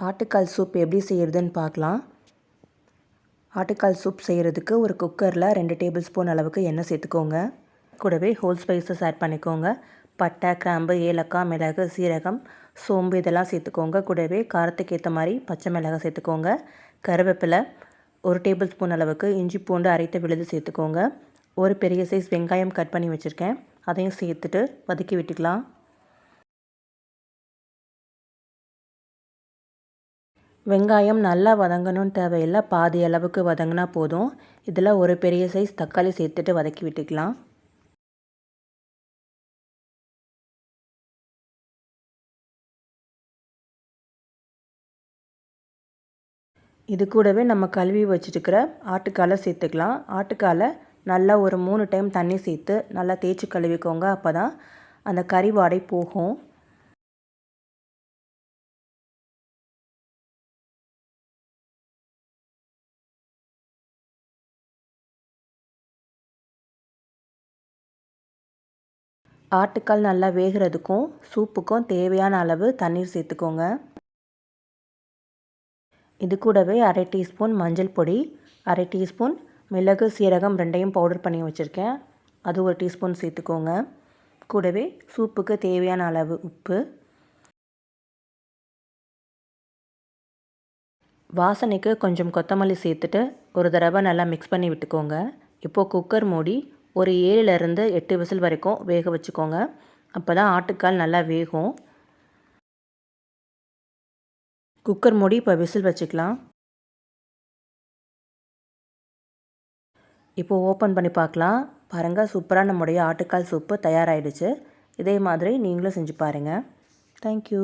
ஆட்டுக்கால் சூப் எப்படி செய்கிறதுன்னு பார்க்கலாம். ஆட்டுக்கால் சூப் செய்கிறதுக்கு ஒரு குக்கரில் ரெண்டு டேபிள் ஸ்பூன் அளவுக்கு எண்ணெய் சேர்த்துக்கோங்க. கூடவே ஹோல் ஸ்பைசஸ் ஆட் பண்ணிக்கோங்க. பட்டை கிராம்பு ஏலக்காய் மிளகு சீரகம் சோம்பு இதெல்லாம் சேர்த்துக்கோங்க. கூடவே காரத்துக்கு ஏற்ற மாதிரி பச்சை மிளகாய் சேர்த்துக்கோங்க. கருவேப்பிலை ஒரு டேபிள் ஸ்பூன் அளவுக்கு இஞ்சி பூண்டு அரைத்த விழுது சேர்த்துக்கோங்க. ஒரு பெரிய சைஸ் வெங்காயம் கட் பண்ணி வச்சுருக்கேன். அதையும் சேர்த்துட்டு வதக்கி விட்டுக்கலாம். வெங்காயம் நல்லா வதங்கணும்னு தேவையில்லை பாதி அளவுக்கு வதங்கினா போதும். இதில் ஒரு பெரிய சைஸ் தக்காளி சேர்த்துட்டு வதக்கி விட்டுக்கலாம். இது கூடவே நம்ம கழுவி வச்சுட்டுக்கிற ஆட்டுக்காலை சேர்த்துக்கலாம். ஆட்டுக்காலை நல்லா ஒரு மூணு டைம் தண்ணி சேர்த்து நல்லா தேய்ச்சி கழுவிக்கோங்க. அப்போ தான் அந்த கறி வாடை போகும். ஆட்டுக்கால் நல்லா வேகிறதுக்கும் சூப்புக்கும் தேவையான அளவு தண்ணீர் சேர்த்துக்கோங்க. இது கூடவே அரை டீஸ்பூன் மஞ்சள் பொடி அரை டீஸ்பூன் மிளகு சீரகம் ரெண்டையும் பவுடர் பண்ணி வச்சுருக்கேன். அது ஒரு டீஸ்பூன் சேர்த்துக்கோங்க. கூடவே சூப்புக்கு தேவையான அளவு உப்பு. வாசனைக்கு கொஞ்சம் கொத்தமல்லி சேர்த்துட்டு ஒரு தடவை நல்லா மிக்ஸ் பண்ணி விட்டுக்கோங்க. இப்போது குக்கர் மூடி ஒரு ஏழுலேருந்து எட்டு விசில் வரைக்கும் வேக வச்சுக்கோங்க. அப்போ தான் ஆட்டுக்கால் நல்லா வேகும். குக்கர் மூடி இப்போ விசில் வச்சுக்கலாம். இப்போ ஓப்பன் பண்ணி பார்க்கலாம். பாருங்கள் சூப்பராக நம்முடைய ஆட்டுக்கால் சூப்பு தயாராகிடுச்சு இதே மாதிரி நீங்களும் செஞ்சு பாருங்கள் தேங்க்யூ